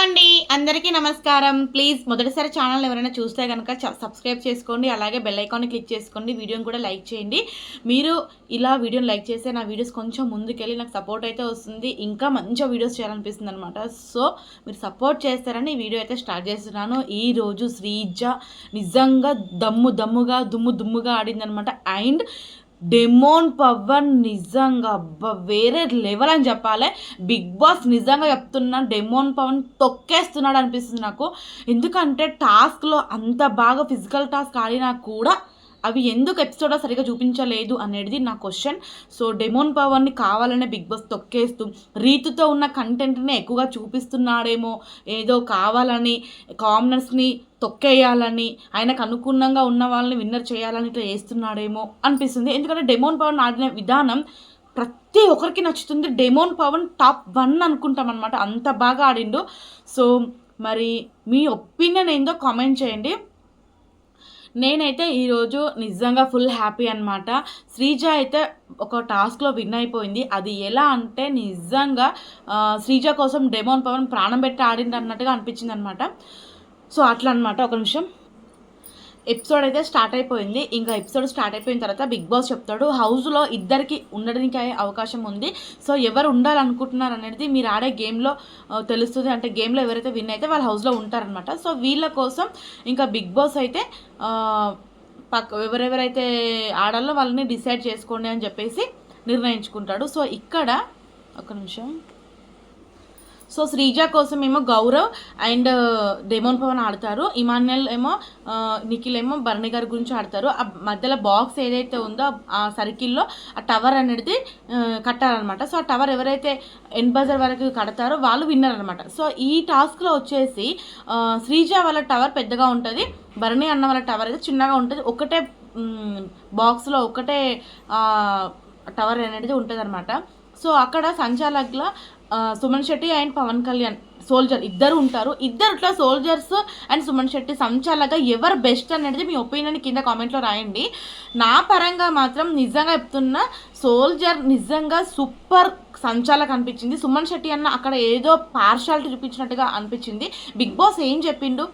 అండి. అందరికీ నమస్కారం. ప్లీజ్ మొదటిసారి ఛానల్ ఎవరైనా చూస్తే కనుక సబ్స్క్రైబ్ చేసుకోండి. అలాగే బెల్ ఐకాన్ని క్లిక్ చేసుకోండి. వీడియోని కూడా లైక్ చేయండి. మీరు ఇలా వీడియోని లైక్ చేస్తే నా వీడియోస్ కొంచెం ముందుకెళ్ళి నాకు సపోర్ట్ అయితే వస్తుంది. ఇంకా మంచిగా వీడియోస్ చేయాలనిపిస్తుంది అనమాట సో మీరు సపోర్ట్ చేస్తారని ఈ వీడియో అయితే స్టార్ట్ చేస్తున్నాను. ఈరోజు శ్రీజ నిజంగా దమ్ము దమ్ముగా దుమ్ము దుమ్ముగా ఆడిందనమాట అండ్ డెమోన్ పవన్ నిజంగా అబ్బా వేరే లెవెల్ అని చెప్పాలి. బిగ్ బాస్ నిజంగా చెప్తున్నా డెమోన్ పవన్ తొక్కేస్తున్నాడు అనిపిస్తుంది నాకు. ఎందుకంటే టాస్క్లో అంత బాగా ఫిజికల్ టాస్క్ ఆడినా కూడా అవి ఎందుకు ఎపిసోడ్ సరిగా చూపించలేదు అనేది నా క్వశ్చన్ సో డెమోన్ పవర్ని కావాలనే బిగ్ బాస్ తొక్కేస్తూ రీతితో ఉన్న కంటెంట్ని ఎక్కువగా చూపిస్తున్నాడేమో ఏదో కావాలని కామనర్స్ని తొక్కేయాలని ఆయనకు అనుగుణంగా ఉన్న వాళ్ళని విన్నర్ చేయాలని ఇట్లా చేస్తున్నాడేమో అనిపిస్తుంది. ఎందుకంటే డెమోన్ పవన్ ఆడిన విధానం ప్రతి ఒక్కరికి నచ్చుతుంది. డెమోన్ పవన్ టాప్ వన్ అనుకుంటాం అనమాట అంత బాగా ఆడిండు. సో మరి మీ ఒపీనియన్ ఏందో కామెంట్ చేయండి. నేనైతే ఈరోజు నిజంగా ఫుల్ హ్యాపీ అనమాట శ్రీజ అయితే ఒక టాస్క్లో విన్ అయిపోయింది. అది ఎలా అంటే నిజంగా శ్రీజ కోసం డెమోన్ పవన్ ప్రాణం పెట్టి ఆడింది అన్నట్టుగా అనిపించింది అనమాట సో అట్లా అనమాట ఒక నిమిషం. ఎపిసోడ్ అయితే స్టార్ట్ అయిపోయింది. ఇంకా ఎపిసోడ్ స్టార్ట్ అయిపోయిన తర్వాత బిగ్ బాస్ చెప్తాడు హౌస్లో ఇద్దరికి ఉండడానికి అవకాశం ఉంది. సో ఎవరు ఉండాలనుకుంటున్నారు అనేది మీరు ఆడే గేమ్లో తెలుస్తుంది. అంటే గేమ్లో ఎవరైతే విన్ అయితే వాళ్ళ హౌస్లో ఉంటారనమాట సో వీళ్ళ కోసం ఇంకా బిగ్ బాస్ అయితే పక్క ఎవరెవరైతే ఆడాలో వాళ్ళని డిసైడ్ చేసుకోండి అని చెప్పేసి నిర్ణయించుకుంటాడు. సో ఇక్కడ ఒక నిమిషం. సో శ్రీజ కోసం ఏమో Gaurav and uh, demon Pavan ఆడతారు. ఇమాన్యుల్ ఏమో uh, నిఖిల్ ఏమో భరణి గారి గురించి ఆడతారు. ఆ మధ్యలో బాక్స్ ఏదైతే ఉందో ఆ సర్కిల్లో ఆ టవర్ అనేది uh, కట్టారనమాట సో ఆ టవర్ ఎవరైతే ఎన్ బజర్ వరకు కడతారో వాళ్ళు విన్నర్ అనమాట సో ఈ టాస్క్లో వచ్చేసి శ్రీజ వాళ్ళ టవర్ పెద్దగా ఉంటుంది భరణి అన్న వాళ్ళ టవర్ అయితే చిన్నగా ఉంటుంది. ఒకటే బాక్స్లో ఒకటే టవర్ అనేది ఉంటుంది అనమాట సో అక్కడ సంచాలకుల సుమన్ శెట్టి అండ్ పవన్ కళ్యాణ్ సోల్జర్ ఇద్దరు ఉంటారు. ఇద్దరు ఇట్లా సోల్జర్స్ అండ్ సుమన్ శెట్టి సంచాలగా ఎవరు బెస్ట్ అనేది మీ ఒపీనియన్ కింద కామెంట్లో రాయండి. నా పరంగా మాత్రం నిజంగా చెప్తున్నా సోల్జర్ నిజంగా సూపర్ సంచాలక అనిపించింది. సుమన్ శెట్టి అన్న అక్కడ ఏదో పార్షాలిటీ చూపించినట్టుగా అనిపించింది. బిగ్ బాస్ ఏం చెప్పిండు?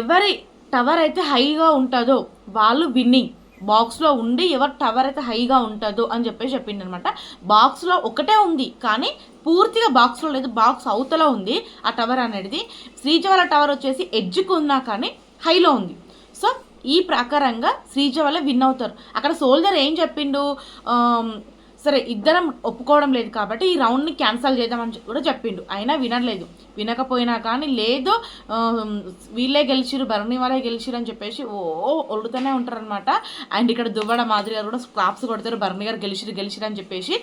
ఎవరి టవర్ అయితే హైగా ఉంటుందో వాళ్ళు విన్నింగ్ బాక్స్లో ఉండి ఎవరు టవర్ అయితే హైగా ఉంటుందో అని చెప్పేసి చెప్పింది అనమాట బాక్స్లో ఒకటే ఉంది కానీ పూర్తిగా బాక్స్లో లేదు బాక్స్ అవతల ఉంది ఆ టవర్ అనేది. శ్రీజవాల టవర్ వచ్చేసి ఎడ్జ్కి ఉన్నా కానీ హైలో ఉంది. సో ఈ ప్రకారంగా శ్రీజవాల విన్ అవుతారు. అక్కడ సోల్జర్ ఏం చెప్పిండు? సరే ఇద్దరం ఒప్పుకోవడం లేదు కాబట్టి ఈ రౌండ్ని క్యాన్సిల్ చేద్దామని కూడా చెప్పిండు. అయినా వినట్లేదు. వినకపోయినా కానీ లేదు వీళ్ళే గెలిచిరు భరణి వాళ్ళే గెలిచిరు అని చెప్పేసి ఓ ఒడుతూనే ఉంటారనమాట అండ్ ఇక్కడ దువ్వడ మాదిరి గారు కూడా క్లాప్స్ కొడతారు. భరణి గారు గెలిచిరు గెలిచిరు అని చెప్పేసి.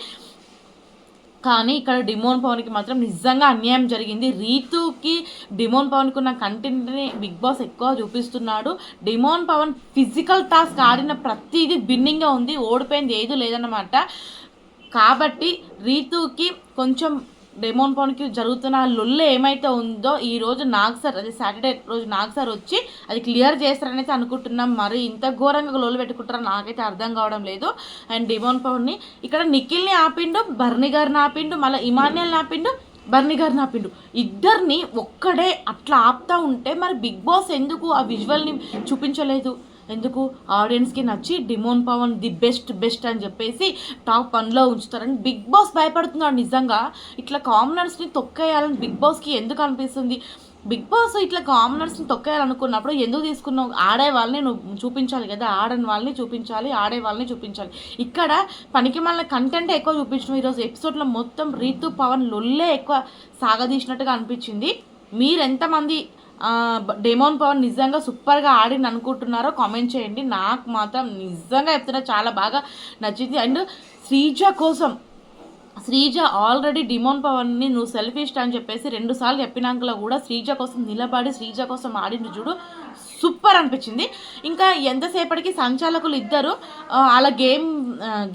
కానీ ఇక్కడ డిమోన్ పవన్కి మాత్రం నిజంగా అన్యాయం జరిగింది. రీతుకి డిమోన్ పవన్కి ఉన్న కంటెంట్ని బిగ్ బాస్ ఎక్కువ చూపిస్తున్నాడు. డిమోన్ పవన్ ఫిజికల్ టాస్క్ ఆడిన ప్రతిదీ బిన్నింగ్గా ఉంది. ఓడిపోయింది ఏది లేదన్నమాట. కాబట్టి రీతుకి కొంచెం డెమోన్ పవన్కి జరుగుతున్న లొల్లు ఏమైతే ఉందో ఈ రోజు నాగ్ సార్ అది సాటర్డే రోజు నాగ్ సార్ వచ్చి అది క్లియర్ చేస్తారనేసి అనుకుంటున్నాం. మరి ఇంత ఘోరంగా లొల్లు పెట్టుకుంటారో నాకైతే అర్థం కావడం లేదు. అండ్ డెమోన్ పవన్ని ఇక్కడ నిఖిల్ని ఆపిండు బర్ని గారిని ఆపిండు మళ్ళీ ఇమాన్యల్ని ఆపిండు బర్ని గారిని ఆపిండు. ఇద్దరిని ఒక్కడే అట్లా ఆపుతా ఉంటే మరి బిగ్ బాస్ ఎందుకు ఆ విజువల్ని చూపించలేదు? ఎందుకు ఆడియన్స్కి నచ్చి demon Pavan the best best అని చెప్పేసి టాప్ వన్లో ఉంచుతారని బిగ్ బాస్ భయపడుతున్నాడు నిజంగా. ఇట్లా కామనర్స్ని తొక్కేయాలని బిగ్ బాస్కి ఎందుకు అనిపిస్తుంది? బిగ్ బాస్ ఇట్లా కామనర్స్ని తొక్కేయాలనుకున్నప్పుడు ఎందుకు తీసుకున్నావు? ఆడే వాళ్ళని నువ్వు చూపించాలి కదా ఆడని వాళ్ళని చూపించాలి ఆడే వాళ్ళని చూపించాలి. ఇక్కడ పనికి మళ్ళీ కంటెంట్ ఎక్కువ చూపించడం ఈరోజు ఎపిసోడ్లో మొత్తం రీతు పవన్ లొల్లే ఎక్కువ సాగదీసినట్టుగా అనిపించింది. మీరు ఎంతమంది డెమోన్ పవన్ నిజంగా సూపర్గా ఆడింది అనుకుంటున్నారో కామెంట్ చేయండి. నాకు మాత్రం నిజంగా చెప్తున్నా చాలా బాగా నచ్చింది. అండ్ శ్రీజ కోసం శ్రీజ ఆల్రెడీ డిమోన్ పవన్ని నువ్వు సెల్ఫిస్ట్ అని చెప్పేసి రెండు సార్లు చెప్పినాకలో కూడా శ్రీజ కోసం నిలబడి శ్రీజ కోసం ఆడిండు చూడు. సూపర్ అనిపించింది. ఇంకా ఎంతసేపటికి సంచాలకులు ఇద్దరు అలా గేమ్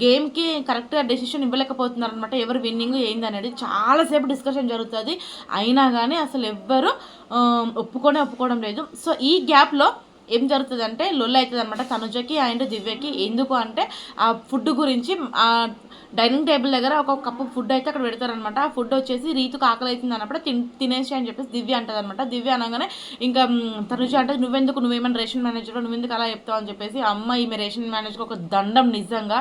గేమ్కి కరెక్ట్గా డెసిషన్ ఇవ్వలేకపోతున్నారు అనమాట ఎవరు విన్నింగ్ ఏంది అనేది చాలాసేపు డిస్కషన్ జరుగుతుంది. అయినా కానీ అసలు ఎవ్వరు ఒప్పుకొనే ఒప్పుకోవడం లేదు. సో ఈ గ్యాప్లో ఏం జరుగుతుంది అంటే లొల్లి అవుతుంది అనమాట తనుజకి అండ్ దివ్యకి ఎందుకు అంటే ఆ ఫుడ్ గురించి డైనింగ్ టేబుల్ దగ్గర ఒక కప్పు ఫుడ్ అయితే అక్కడ పెడతారనమాట ఆ ఫుడ్ వచ్చేసి రీతుకు ఆకలి అవుతుంది అన్నప్పుడు తిన్ తినేసి అని చెప్పేసి దివ్య అంటది అనమాట దివ్య అనగానే ఇంకా తనుజ అంటే నువ్వెందుకు నువ్వేమైనా రేషన్ మేనేజర్ నువ్వెందుకు అలా చెప్తావు అని చెప్పేసి అమ్మ ఈమె రేషన్ మేనేజర్ ఒక దండం నిజంగా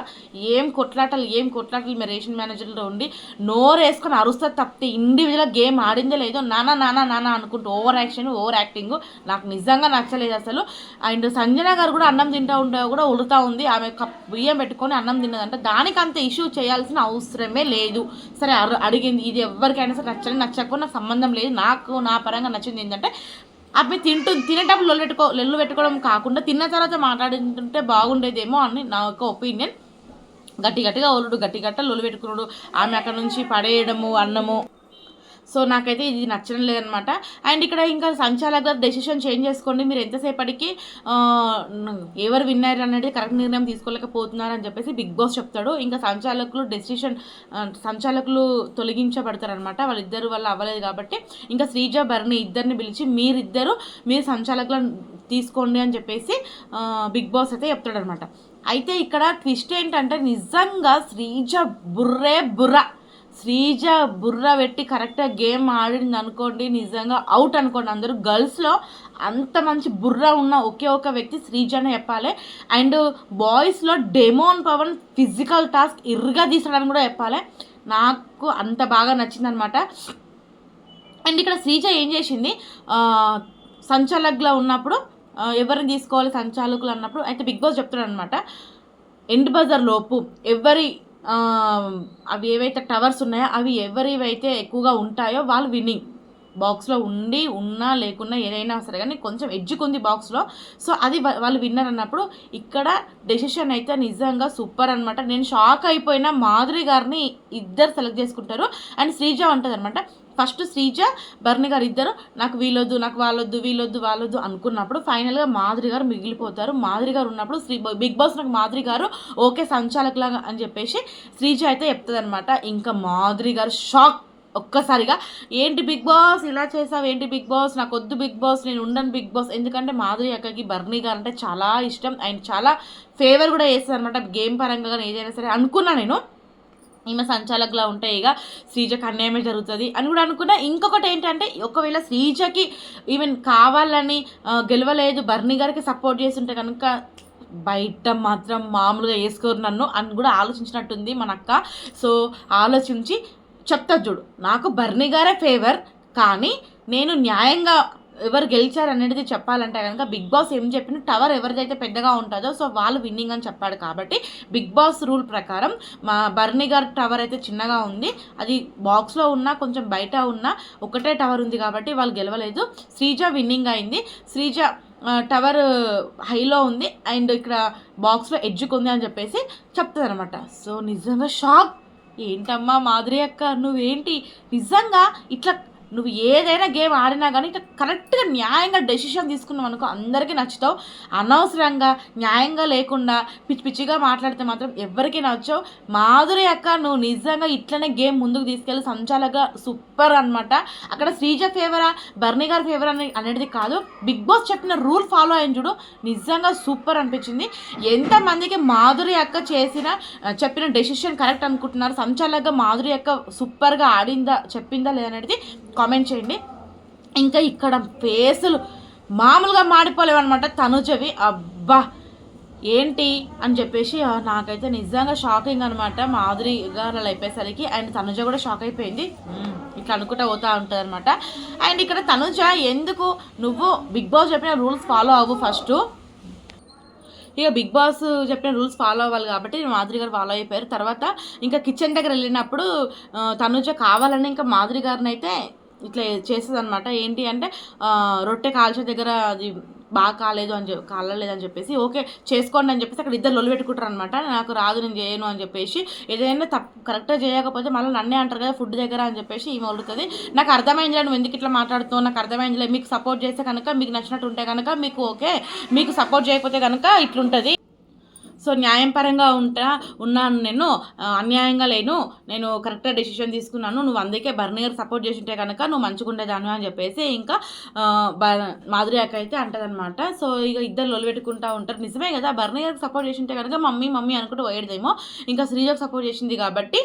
ఏం కొట్లాటలు ఏం కొట్లాటలు ఈమె రేషన్ మేనేజర్లో ఉండి నోరు వేసుకొని అరుస్తే తప్పితే ఇండివిజువల్గా గేమ్ ఆడిందే లేదో నానా నానా నానా అనుకుంటూ ఓవర్ యాక్షన్ ఓవర్ యాక్టింగ్ నాకు నిజంగా నచ్చలేదు అసలు. అండ్ సంజన గారు కూడా అన్నం తింటా ఉంటే కూడా ఉడుతా ఉంది. ఆమె కప్ బియ్యం పెట్టుకొని అన్నం తిన్నదంటే. దానికి అంత ఇష్యూ చేయాల్సిన అవసరమే లేదు. సరే అడిగింది. ఇది ఎవరికైనా సరే నచ్చని నచ్చకపోతే నాకు సంబంధం లేదు. నాకు నా పరంగా నచ్చింది ఏంటంటే అవి తింటూ తినేటప్పుడు లొల్లు పెట్టుకో లొల్లు పెట్టుకోవడం కాకుండా తిన్న తర్వాత మాట్లాడుతుంటే బాగుండేదేమో అని నా యొక్క ఒపీనియన్. గట్టి గట్టిగా ఒలుడు గట్టి గట్ట లొల్లు పెట్టుకున్నాడు. ఆమె అక్కడ నుంచి పడేయడము అన్నము. సో నాకైతే ఇది నచ్చడం లేదనమాట. అండ్ ఇక్కడ ఇంకా సంచాలక్ గారు డెసిషన్ చేంజ్ చేసుకోండి. మీరు ఎంతసేపటికి ఎవరు విన్నారు అనేది కరెక్ట్ నిర్ణయం తీసుకోలేకపోతున్నారు అని చెప్పేసి బిగ్ బాస్ చెప్తాడు. ఇంకా సంచాలకులు డెసిషన్ సంచాలకులు తొలగించబడతారనమాట. వాళ్ళిద్దరు వల్ల అవ్వలేదు కాబట్టి ఇంకా శ్రీజ భరణి ఇద్దరిని పిలిచి మీరిద్దరు మీరు సంచాలకులను తీసుకోండి అని చెప్పేసి బిగ్ బాస్ అయితే చెప్తాడనమాట. అయితే ఇక్కడ ట్విస్ట్ ఏంటంటే నిజంగా శ్రీజ బుర్రే బుర్ర. శ్రీజ బుర్ర పెట్టి కరెక్ట్గా గేమ్ ఆడింది అనుకోండి నిజంగా అవుట్ అనుకోండి అందరూ. గర్ల్స్లో అంత మంచి బుర్ర ఉన్న ఒకే ఒక వ్యక్తి శ్రీజనే చెప్పాలి. అండ్ బాయ్స్లో డెమోన్ పవన్ ఫిజికల్ టాస్క్ ఇరుగా తీసాడని కూడా చెప్పాలి. నాకు అంత బాగా నచ్చిందనమాట అండ్ ఇక్కడ శ్రీజ ఏం చేసింది? సంచాలకులో ఉన్నప్పుడు ఎవరిని తీసుకోవాలి? సంచాలకులు అన్నప్పుడు అయితే బిగ్ బాస్ చెప్తున్నాడు అనమాట ఎండ్ బజార్ లోపు ఎవరి అవి ఏవైతే టవర్స్ ఉన్నాయో అవి ఎవరివైతే ఎక్కువగా ఉంటాయో వాళ్ళు విన్నింగ్. బాక్స్లో ఉండి ఉన్నా లేకున్నా ఏదైనా సరే కానీ కొంచెం ఎడ్జుకుంది బాక్స్లో. సో అది వాళ్ళు విన్నర్ అన్నప్పుడు ఇక్కడ డెసిషన్ అయితే నిజంగా సూపర్ అనమాట నేను షాక్ అయిపోయిన మాధురి గారిని ఇద్దరు సెలెక్ట్ చేసుకుంటారు. అండ్ శ్రీజ ఉంటుంది అనమాట ఫస్ట్ శ్రీజ బర్ని గారు ఇద్దరు. నాకు వీలొద్దు నాకు వాళ్ళొద్దు వీలొద్దు వాళ్ళొద్దు అనుకున్నప్పుడు ఫైనల్గా మాధురి గారు మిగిలిపోతారు. మాధురి గారు ఉన్నప్పుడు శ్రీ బిగ్ బాస్ నాకు మాధురి గారు ఓకే సంచాలకులాగా అని చెప్పేసి శ్రీజ అయితే చెప్తుంది అనమాట ఇంకా మాధురి గారు షాక్ ఒక్కసారిగా ఏంటి బిగ్ బాస్? ఇలా చేసావు? ఏంటి బిగ్ బాస్? నాకు వద్దు బిగ్ బాస్ నేను ఉండను బిగ్ బాస్. ఎందుకంటే మాధురి అక్కకి బర్నీ గారు అంటే చాలా ఇష్టం. అండ్ చాలా ఫేవర్ కూడా చేస్తుంది అనమాట గేమ్ పరంగా కానీ ఏదైనా సరే అనుకున్నా నేను. ఈమె సంచాలకులా ఉంటే ఇక శ్రీజకి అన్యాయమే జరుగుతుంది. అని కూడా అనుకున్నా. ఇంకొకటి ఏంటంటే ఒకవేళ శ్రీజకి ఈవెన్ కావాలని గెలవలేదు బర్నీ గారికి సపోర్ట్ చేస్తుంటే కనుక బయట మాత్రం మామూలుగా వేసుకోరు నన్ను అని కూడా ఆలోచించినట్టుంది మన అక్క. సో ఆలోచించి చెప్తా చూడు. నాకు బర్నీ గారే ఫేవర్ కానీ నేను న్యాయంగా ఎవరు గెలిచారు అనేది చెప్పాలంటే కనుక బిగ్ బాస్ ఏం చెప్పిన టవర్ ఎవరిదైతే పెద్దగా ఉంటుందో సో వాళ్ళు విన్నింగ్ అని చెప్పాడు కాబట్టి బిగ్ బాస్ రూల్ ప్రకారం మా బర్నీ టవర్ అయితే చిన్నగా ఉంది. అది బాక్స్లో ఉన్నా కొంచెం బయట ఉన్నా ఒకటే టవర్ ఉంది కాబట్టి వాళ్ళు గెలవలేదు. శ్రీజ విన్నింగ్ అయింది. శ్రీజ టవర్ హైలో ఉంది. అండ్ ఇక్కడ బాక్స్లో ఎడ్జుకుంది అని చెప్పేసి చెప్తారనమాట సో నిజంగా షాక్. ఏంటమ్మా మాధురి అక్క నువ్వేంటి? నిజంగా ఇట్లా నువ్వు ఏదైనా గేమ్ ఆడినా కానీ ఇట్లా కరెక్ట్గా న్యాయంగా డెసిషన్ తీసుకున్నావు అనుకో అందరికీ నచ్చుతావు. అనవసరంగా న్యాయంగా లేకుండా పిచ్చి పిచ్చిగా మాట్లాడితే మాత్రం ఎవరికీ నచ్చవు. మాధురి అక్క నువ్వు నిజంగా ఇట్లనే గేమ్ ముందుకు తీసుకెళ్ళి సంచాలక సూపర్ అనమాట అక్కడ శ్రీజ ఫేవరా బర్నీ గారి ఫేవర్ అని అనేది కాదు. బిగ్ బాస్ చెప్పిన రూల్ ఫాలో అయిన చూడు నిజంగా సూపర్ అనిపించింది. ఎంతమందికి మాధురి అక్క చేసిన చెప్పిన డెసిషన్ కరెక్ట్ అనుకుంటున్నారు? సంచాలక మాధురి అక్క సూపర్గా ఆడిందా చెప్పిందా లేదనేది కామెంట్ చేయండి. ఇంకా ఇక్కడ ఫేసులు మామూలుగా మాడిపోలేవు అనమాట తనుజవి అబ్బా ఏంటి అని చెప్పేసి నాకైతే నిజంగా షాకింగ్ అనమాట మాధురి గారు అలా అయిపోయేసరికి అండ్ తనుజ కూడా షాక్ అయిపోయింది. ఇట్లా అనుకుంటా పోతా ఉంటుంది అనమాట అండ్ ఇక్కడ తనుజ ఎందుకు నువ్వు బిగ్ బాస్ చెప్పిన రూల్స్ ఫాలో అవ్వు ఫస్ట్ ఇక బిగ్ బాస్ చెప్పిన రూల్స్ ఫాలో అవ్వాలి కాబట్టి మాధురి గారు ఫాలో అయిపోయారు. తర్వాత ఇంకా కిచెన్ దగ్గర వెళ్ళినప్పుడు తనుజ కావాలని ఇంకా మాధురి గారిని అయితే ఇట్లా చేస్తుంది అనమాట ఏంటి అంటే రొట్టె కాల్చే దగ్గర అది బాగా కాలేదు అని చెప్పి కాలలేదు అని చెప్పేసి ఓకే చేసుకోండి అని చెప్పేసి అక్కడ ఇద్దరు లొల్లు పెట్టుకుంటారు అనమాట నాకు రాదు నేను చేయను అని చెప్పేసి ఏదైనా తప్పు కరెక్ట్గా చేయకపోతే మళ్ళీ నన్నే అంటారు కదా ఫుడ్ దగ్గర అని చెప్పేసి ఈమె వదులుతుంది నాకు అర్థమైందిలే నువ్వు ఎందుకు ఇట్లా మాట్లాడుతావు నాకు అర్థమైందిలే మీకు సపోర్ట్ చేస్తే కనుక మీకు నచ్చినట్టు ఉంటే కనుక మీకు ఓకే మీకు సపోర్ట్ చేయకపోతే కనుక ఇట్లుంటుంది. సో న్యాయపరంగా ఉంటా ఉన్నాను నేను అన్యాయంగా లేను నేను కరెక్ట్గా డెసిషన్ తీసుకున్నాను నువ్వు అందుకే బర్నీ గారు సపోర్ట్ చేసింటే కనుక నువ్వు మంచిగుండేదాను అని చెప్పేసి ఇంకా బ- మాధురి అక్క అయితే అంటదనమాట సో ఇక ఇద్దరు లొలిపెట్టుకుంటా ఉంటారు. నిజమే కదా బర్నీ గారికి సపోర్ట్ చేసింటే కనుక మమ్మీ మమ్మీ అనుకుంటూ పోయేదేమో. ఇంకా శ్రీజకు సపోర్ట్ చేసింది కాబట్టి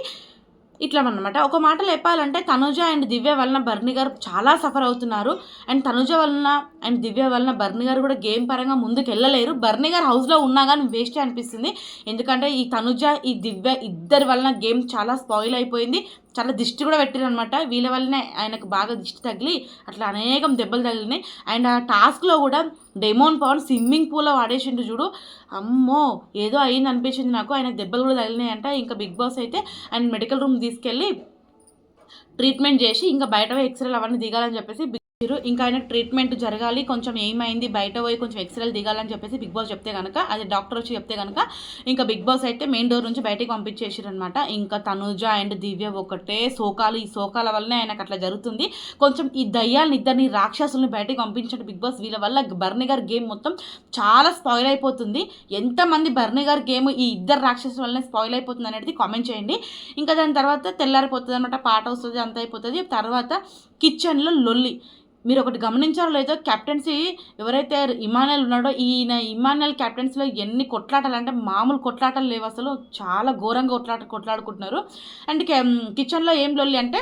ఇట్లా అనమాట ఒక మాట చెప్పాలంటే తనుజ అండ్ దివ్య వలన బర్ని గారు చాలా సఫర్ అవుతున్నారు. అండ్ తనుజ వలన అండ్ దివ్య వలన బర్ని గారు కూడా గేమ్ పరంగా ముందుకు వెళ్ళలేరు బర్ని గారు హౌస్లో ఉన్నా కానీ వేస్టే అనిపిస్తుంది. ఎందుకంటే ఈ తనుజ ఈ దివ్య ఇద్దరి వలన గేమ్ చాలా స్పాయిల్ అయిపోయింది. చాలా దిష్టి కూడా పెట్టారు అనమాట వీళ్ళ వల్లనే ఆయనకు బాగా దిష్టి తగిలి అట్లా అనేకం దెబ్బలు తగిలినాయి. అండ్ ఆ టాస్క్లో కూడా డెమోన్ పవన్ స్విమ్మింగ్ పూల్లో వాడేసిండు చూడు. అమ్మో ఏదో అయింది అనిపించింది నాకు. ఆయన దెబ్బలు కూడా తగిలినాయి ఇంకా బిగ్ బాస్ అయితే ఆయన మెడికల్ రూమ్ తీసుకెళ్ళి ట్రీట్మెంట్ చేసి ఇంకా బయట ఎక్స్రేలు అవన్నీ దిగాలని చెప్పేసి బిగ్ మీరు ఇంకా ఆయన ట్రీట్మెంట్ జరగాలి కొంచెం ఏమైంది బయట పోయి కొంచెం ఎక్స్రేలు దిగాలని చెప్పేసి బిగ్ బాస్ చెప్తే కనుక అది డాక్టర్ వచ్చి చెప్తే కనుక ఇంకా బిగ్ బాస్ అయితే మెయిన్ డోర్ నుంచి బయటకి పంపించేసారు అనమాట ఇంకా తనుజ అండ్ దివ్య ఒకటే శోకాలు ఈ శోకాల వల్లనే ఆయనకు అట్లా జరుగుతుంది. కొంచెం ఈ దయ్యాలను ఇద్దరిని రాక్షసుల్ని బయటకి పంపించండి బిగ్ బాస్ వీళ్ళ వల్ల బర్ని గారి గేమ్ మొత్తం చాలా స్పాయిల్ అయిపోతుంది. ఎంతమంది బర్ని గారి గేమ్ ఈ ఇద్దరు రాక్షసుల వల్లనే స్పాయిల్ అయిపోతుంది అనేది కామెంట్ చేయండి. ఇంకా దాని తర్వాత తెల్లారిపోతుంది అనమాట పాట వస్తుంది అంత అయిపోతుంది. తర్వాత కిచెన్లో లొల్లి. మీరు ఒకటి గమనించారో లేదో కెప్టెన్సీ ఎవరైతే ఇమానుయల్ ఉన్నాడో ఈయన ఇమానుయల్ కెప్టెన్సీలో ఎన్ని కొట్లాటలు అంటే మామూలు కొట్లాటలు లేవు అసలు. చాలా ఘోరంగా కొట్లాట కొట్లాడుకుంటున్నారు. అండ్ కిచెన్లో ఏం లొల్లి అంటే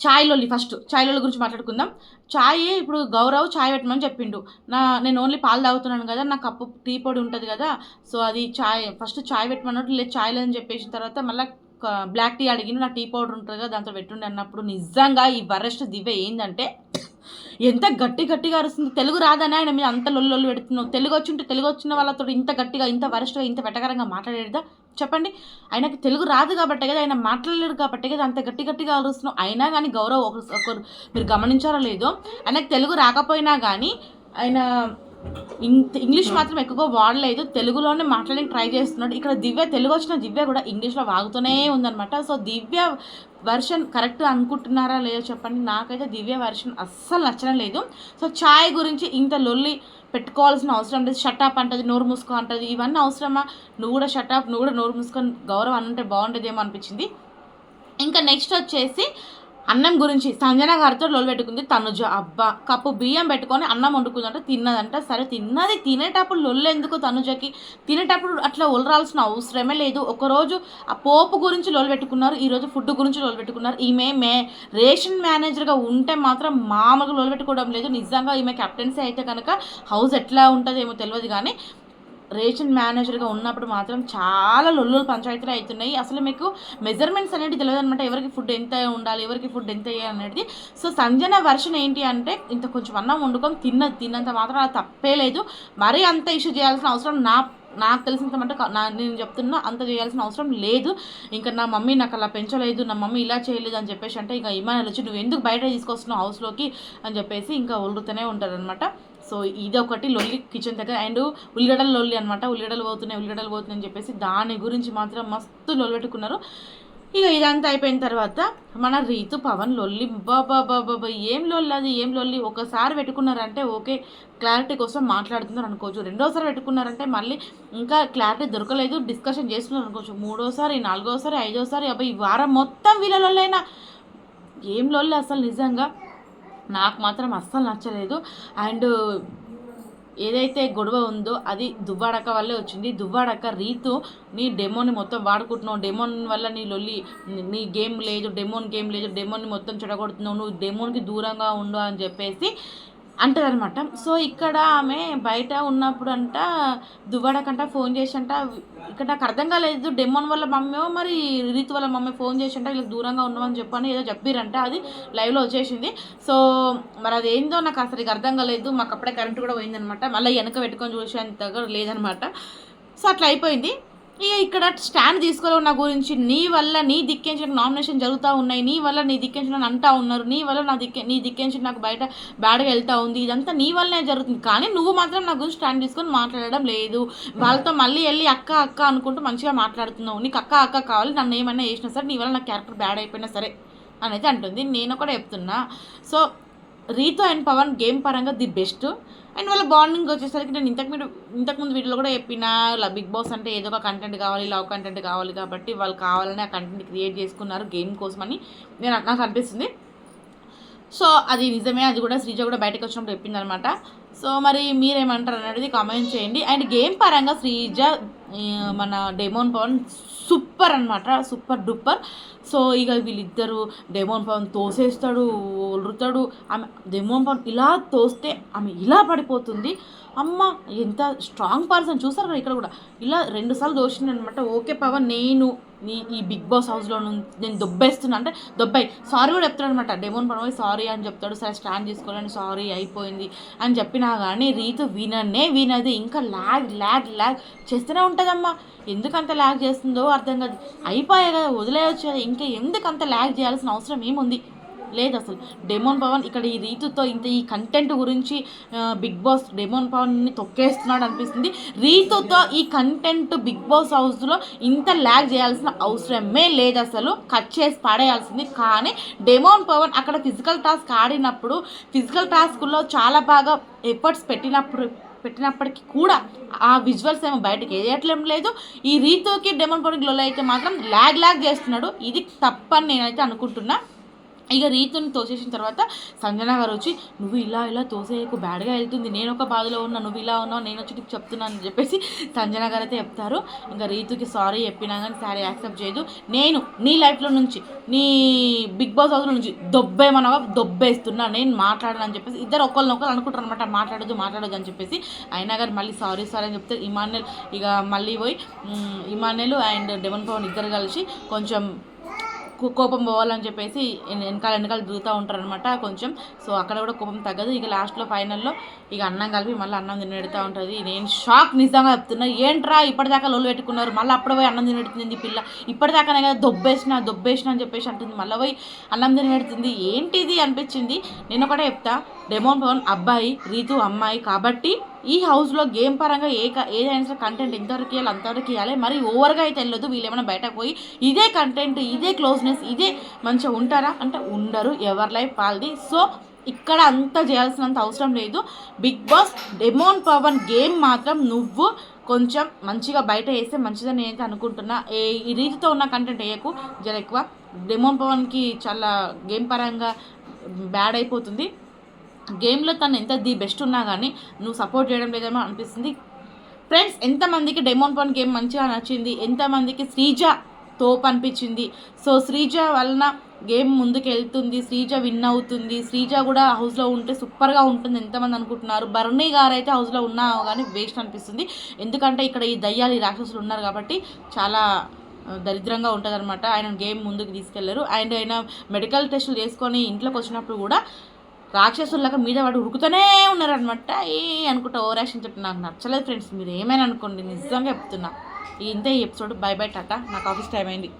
చాయ్ లొల్లి ఫస్ట్. చాయ్ లొల్లి గురించి మాట్లాడుకుందాం. చాయ్ ఇప్పుడు గౌరవ్ చాయ్ పెట్టమని చెప్పిండు. నా నేను ఓన్లీ పాలు తాగుతున్నాను కదా నా కప్పు టీ పొడి ఉంటుంది కదా సో అది చాయ్ ఫస్ట్ చాయ్ పెట్టమన్నట్టు లేదు చాయ్ లేదని చెప్పేసిన తర్వాత మళ్ళీ బ్లాక్ టీ అడిగిన నా టీ పౌడర్ ఉంటుంది కదా దాంతో పెట్టుండే అన్నప్పుడు నిజంగా ఈ వరస్ట్ దివ్య ఏంటంటే ఎంత గట్టి గట్టిగా అరుస్తుంది. తెలుగు రాదని ఆయన మీద అంత లొల్లు పెడుతున్నావు. తెలుగు వచ్చి ఉంటే తెలుగు వచ్చిన వాళ్ళతో ఇంత గట్టిగా ఇంత వరస్ట్గా ఇంత వెటకరంగా మాట్లాడేదా? చెప్పండి. ఆయనకి తెలుగు రాదు కాబట్టి కదా ఆయన మాట్లాడలేడు కాబట్టి కదా అంత గట్టి గట్టిగా అరుస్తున్నావు. అయినా కానీ గౌరవ్ ఒకరు మీరు గమనించారో లేదో ఆయనకు తెలుగు రాకపోయినా కానీ ఆయన ఇంగ్లీష్ మాత్రం ఎక్కువగా వాడలేదు. తెలుగులోనే మాట్లాడడానికి ట్రై చేస్తున్నాడు. ఇక్కడ దివ్య తెలుగు వచ్చిన దివ్య కూడా ఇంగ్లీష్లో వాగుతూనే ఉందన్నమాట. సో దివ్య వర్షన్ కరెక్ట్ అనుకుంటున్నారా లేదో చెప్పండి. నాకైతే దివ్య వర్షన్ అస్సలు నచ్చడం లేదు సో ఛాయ్ గురించి ఇంత లొల్లి పెట్టుకోవాల్సిన అవసరం లేదు. షటప్ అంటది నోరు మూసుకో అంటది. ఇవన్నీ అవసరమా? నువ్వు కూడా షటప్ నువ్వు కూడా నోరు మూసుకొని గౌరవం అంటే బాగుండేదేమో అనిపించింది. ఇంకా నెక్స్ట్ వచ్చేసి అన్నం గురించి సంజన గారితో లోలు పెట్టుకుంది తనుజ. అబ్బా కప్పు బియ్యం పెట్టుకొని అన్నం వండుకుందంట తిన్నదంట. సరే తిన్నది తినేటప్పుడు లొల్లు ఎందుకు తనుజకి? తినేటప్పుడు అట్లా ఒలరాల్సిన అవసరమే లేదు. ఒకరోజు ఆ పోపు గురించి లోలు పెట్టుకున్నారు ఈరోజు ఫుడ్ గురించి లోలు పెట్టుకున్నారు. ఈమె మే రేషన్ మేనేజర్గా ఉంటే మాత్రం మామూలుగా లోలు పెట్టుకోవడం లేదు. నిజంగా ఈమె కెప్టెన్సీ అయితే కనుక హౌస్ ఎట్లా ఉంటుందేమో తెలియదు కానీ రేషన్ మేనేజర్గా ఉన్నప్పుడు మాత్రం చాలా లొల్లులు పంచాయతీలు అవుతున్నాయి. అసలు మీకు మెజర్మెంట్స్ అనేది తెలియదు అనమాట ఎవరికి ఫుడ్ ఎంత ఉండాలి ఎవరికి ఫుడ్ ఎంత వేయాలి అనేది. సో సంజన వర్షన్ ఏంటి అంటే ఇంత కొంచెం అన్నం వండుకొని తిన్న తిన్నంత మాత్రం అది తప్పే లేదు. మరీ అంత ఇష్యూ చేయాల్సిన అవసరం నా నాకు తెలిసినంత మటుకు నా నేను చెప్తున్నా అంత చేయాల్సిన అవసరం లేదు. ఇంకా నా మమ్మీ నాకు అలా పెంచలేదు నా మమ్మీ ఇలా చేయలేదు అని చెప్పేసి అంటే ఇంకా ఇమానాలు వచ్చి నువ్వు ఎందుకు బయట తీసుకొస్తున్నావు హౌస్లోకి అని చెప్పేసి ఇంకా ఒలుగుతూనే ఉంటారనమాట సో ఇది ఒకటి లొల్లి కిచెన్ దగ్గర. అండ్ ఉల్లిగడ్డల లొల్లి అనమాట ఉల్లిగడ్డలు పోతున్నాయి ఉల్లిగడ్డలు పోతున్నాయి అని చెప్పేసి దాని గురించి మాత్రం మస్తు లొల్లెట్టుకున్నారు ఇక ఇదంతా అయిపోయిన తర్వాత మన రీతు పవన్ లొల్లి బాబా బాబా ఏం లొల్లి అది ఏం లొల్లి? ఒకసారి పెట్టుకున్నారంటే ఓకే క్లారిటీ కోసం మాట్లాడుతున్నారు అనుకోవచ్చు. రెండోసారి పెట్టుకున్నారంటే మళ్ళీ ఇంకా క్లారిటీ దొరకలేదు డిస్కషన్ చేస్తున్నారు అనుకోవచ్చు. మూడోసారి నాలుగోసారి ఐదోసారి అబ్బాయి ఈ వారం మొత్తం వీళ్ళ లొల్లైనా. ఏం లొల్లి అసలు నిజంగా? నాకు మాత్రం అస్సలు నచ్చలేదు. అండ్ ఏదైతే గొడవ ఉందో అది దువ్వాడక వల్లే వచ్చింది. దువ్వాడక రీతు నీ డెమోని మొత్తం వాడుకుంటున్నావు. డెమోన్ వల్ల నీ లొల్లి నీ గేమ్ లేదు డెమోన్ గేమ్ లేదు డెమోని మొత్తం చెడగొడుతున్నావు. నువ్వు డెమోన్కి దూరంగా ఉండు అని చెప్పేసి అంటారనమాట. సో ఇక్కడ ఆమె బయట ఉన్నప్పుడు అంట దువ్వాడకంట ఫోన్ చేసి అంట ఇక్కడ నాకు అర్థం కాలేదు డెమోన్ వాళ్ళ మమ్మీ మరి రీతి వల్ల మమ్మీ ఫోన్ చేసి అంట వీళ్ళకి దూరంగా ఉన్నామని చెప్పని ఏదో చెప్పిరంట. అది లైవ్లో వచ్చేసింది. సో మరి అది ఏందో నాకు అసలు అర్థం కాలేదు. మాకు అప్పుడే కరెంట్ కూడా పోయిందనమాట. మళ్ళీ వెనక పెట్టుకొని చూసేంతగా లేదనమాట. సో అట్లా అయిపోయింది. ఇక ఇక్కడ స్టాండ్ తీసుకోలేవు నా గురించి. నీ వల్ల నీ దిక్కించిన నామినేషన్ జరుగుతూ ఉన్నాయి. నీ వల్ల నీ దిక్కించిన అంటా ఉన్నారు. నీ వల్ల నా దిక్కి నీ దిక్కించిన నాకు బయట బ్యాడ్గా వెళ్తూ ఉంది. ఇదంతా నీ వల్లనే జరుగుతుంది. కానీ నువ్వు మాత్రం నా గురించి స్టాండ్ తీసుకొని మాట్లాడడం లేదు. వాళ్ళతో మళ్ళీ వెళ్ళి అక్క అక్క అనుకుంటూ మంచిగా మాట్లాడుతున్నావు. నీకు అక్క అక్క కావాలి. నన్ను ఏమైనా చేసినా సరే నీ వల్ల నా క్యారెక్టర్ బ్యాడ్ అయిపోయినా సరే అనేది అంటుంది. నేను కూడా చెప్తున్నా. సో రీతో అండ్ పవన్ గేమ్ పరంగా ది బెస్ట్. అండ్ వాళ్ళ బాండింగ్ వచ్చేసరికి నేను ఇంతకు మీరు ఇంతకుముందు వీడియోలో కూడా చెప్పిన బిగ్ బాస్ అంటే ఏదో ఒక కంటెంట్ కావాలి లవ్ కంటెంట్ కావాలి కాబట్టి వాళ్ళు కావాలని ఆ కంటెంట్ క్రియేట్ చేసుకున్నారు గేమ్ కోసమని. నేను నాకు అనిపిస్తుంది. సో అది నిజమే అది కూడా శ్రీజ కూడా బయటకు వచ్చినప్పుడు చెప్పింది అనమాట సో మరి మీరేమంటారు అనేది కామెంట్ చేయండి. అండ్ గేమ్ పరంగా శ్రీజ మన డెమోన్ పవన్ సూపర్ అనమాట సూపర్ డూపర్ సో ఇక వీళ్ళిద్దరు డెమోన్ పవన్ తోసేస్తాడు ఒలురుతాడు ఆమె డెమోన్ పవన్ ఇలా తోస్తే ఆమె ఇలా పడిపోతుంది. అమ్మ ఎంత స్ట్రాంగ్ పర్సన్ చూసారు కదా ఇక్కడ కూడా. ఇలా రెండుసార్లు దోషింది అనమాట. ఓకే పవన్ నేను నీ ఈ బిగ్ బాస్ హౌస్లో నేను దొబ్బేస్తున్నా. అంటే దొబ్బాయి సారీ కూడా చెప్తాడు అనమాట. డెమోన్ పడవ సారీ అని చెప్తాడు. సరే స్టాండ్ తీసుకోవాలని సారీ అయిపోయింది అని చెప్పినా కానీ రీతు విననే వినది. ఇంకా ల్యాగ్ ల్యాగ్ ల్యాగ్ చేస్తూనే ఉంటుందమ్మా. ఎందుకంత ల్యాగ్ చేస్తుందో అర్థం కాదు. అయిపోయాయి కదా వదిలేయచ్చు కదా. ఇంకా ఎందుకు అంత ల్యాగ్ చేయాల్సిన అవసరం ఏముంది? లేదు అసలు. డెమోన్ పవన్ ఇక్కడ ఈ రీతుతో ఇంత ఈ కంటెంట్ గురించి బిగ్ బాస్ డెమోన్ పవన్ని తొక్కేస్తున్నాడు అనిపిస్తుంది. రీతుతో ఈ కంటెంట్ బిగ్ బాస్ హౌస్లో ఇంత ల్యాగ్ చేయాల్సిన అవసరమే లేదు అసలు. కట్ చేసి పడేయాల్సింది. కానీ డెమోన్ పవన్ అక్కడ ఫిజికల్ టాస్క్ ఆడినప్పుడు ఫిజికల్ టాస్క్లో చాలా బాగా ఎఫర్ట్స్ పెట్టినప్పుడు పెట్టినప్పటికీ కూడా ఆ విజువల్స్ ఏమో బయటకు వేయట్లేం లేదు. ఈ రీతోకి డెమోన్ పవన్ గ్లోలో అయితే మాత్రం ల్యాగ్ ల్యాగ్ చేస్తున్నాడు. ఇది తప్పని నేనైతే అనుకుంటున్నా. ఇక రీతుని తోసేసిన తర్వాత సంజన గారు వచ్చి నువ్వు ఇలా ఇలా తోసేయకు బ్యాడ్గా వెళ్తుంది. నేను ఒక బాధలో ఉన్నా నువ్వు ఇలా ఉన్నావు నేను వచ్చి నీకు చెప్తున్నాను అని చెప్పేసి సంజన గారు అయితే చెప్తారు. ఇంకా రీతుకి సారీ చెప్పినా కానీ సారీ యాక్సెప్ట్ చేయదు. నేను నీ లైఫ్లో నుంచి నీ బిగ్ బాస్ హౌస్లో నుంచి దొబ్బేమనగా దొబ్బేస్తున్నా. నేను మాట్లాడను అని చెప్పేసి ఇద్దరు ఒకళ్ళని ఒకళ్ళు అనుకుంటారు అనమాట మాట్లాడదు మాట్లాడదు అని చెప్పేసి అయినా గారు మళ్ళీ సారీ సారీ అని చెప్తే ఇమానుయల్ ఇక మళ్ళీ పోయి ఇమానుయల్ అండ్ డెవన్ పవన్ ఇద్దరు కలిసి కొంచెం కోపం పోవాలని చెప్పేసి వెనకాల వెనకాల దిగుతూ ఉంటారు అనమాట కొంచెం. సో అక్కడ కూడా కోపం తగ్గదు. ఇక లాస్ట్లో ఫైనల్లో ఇక అన్నం కలిపి మళ్ళీ అన్నం తినెడుతూ ఉంటుంది. నేను షాక్ నిజంగా చెప్తున్నా. ఏంట్రా ఇప్పటిదాకా లోలు పెట్టుకున్నారు? మళ్ళీ అప్పుడు పోయి అన్నం తినెడుతుంది ఈ పిల్ల. ఇప్పటిదాకానే కదా దొబ్బేసిన దొబ్బేసిన అని చెప్పేసి అంటుంది. మళ్ళీ పోయి అన్నం తినెడుతుంది ఏంటిది అనిపించింది? నేను ఒకటే చెప్తా. డెమోన్ పవన్ అబ్బాయి రీతు అమ్మాయి కాబట్టి ఈ హౌస్లో గేమ్ పరంగా ఏ ఏదైనా సరే కంటెంట్ ఎంతవరకు ఇవ్వాలి అంతవరకు ఇవ్వాలి మరి ఓవర్గా అయితే వెళ్ళొద్దు వీళ్ళు ఏమైనా బయటకు పోయి ఇదే కంటెంట్ ఇదే క్లోజ్నెస్ ఇదే మంచిగా ఉంటారా? అంటే ఉండరు ఎవరి లైఫ్ వాళ్ళది. సో ఇక్కడ అంత చేయాల్సినంత అవసరం లేదు. Bigg Boss demon Pavan game మాత్రం నువ్వు కొంచెం మంచిగా బయట వేస్తే మంచిదని నేనైతే అనుకుంటున్నా. ఏ ఈ రీతితో ఉన్న కంటెంట్ వేయకు జర ఎక్కువ. డెమోన్ పవన్కి చాలా గేమ్ పరంగా బ్యాడ్ అయిపోతుంది. గేమ్లో తను ఎంత ది బెస్ట్ ఉన్నా కానీ నువ్వు సపోర్ట్ చేయడం లేదేమో అనిపిస్తుంది. ఫ్రెండ్స్ ఎంతమందికి డెమోన్ పాన్ గేమ్ మంచిగా నచ్చింది? ఎంతమందికి శ్రీజ తోపు అనిపించింది? సో శ్రీజ వలన గేమ్ ముందుకెళ్తుంది శ్రీజ విన్ అవుతుంది. శ్రీజ కూడా హౌస్లో ఉంటే సూపర్గా ఉంటుంది ఎంతమంది అనుకుంటున్నారు? భరణి గారు అయితే హౌస్లో ఉన్నా కానీ వేస్ట్ అనిపిస్తుంది. ఎందుకంటే ఇక్కడ ఈ దయ్యాలు ఈ రాక్షసులు ఉన్నారు కాబట్టి చాలా దరిద్రంగా ఉంటుంది అనమాట ఆయన గేమ్ ముందుకు తీసుకెళ్ళారు. అండ్ ఆయన మెడికల్ టెస్టులు చేసుకొని ఇంట్లోకి వచ్చినప్పుడు కూడా రాక్షసుల్లాగా మీద వాడు ఉరుకుతూనే ఉన్నారనమాట ఏ అనుకుంటా ఓవర్ యాక్షన్ చెప్పి నాకు నచ్చలేదు ఫ్రెండ్స్ మీరు ఏమైనా అనుకోండి నిజంగా చెప్తున్నా. ఇంతే ఈ ఎపిసోడ్ బై బై టాటా. నాకు ఆఫీస్ టైం అయింది.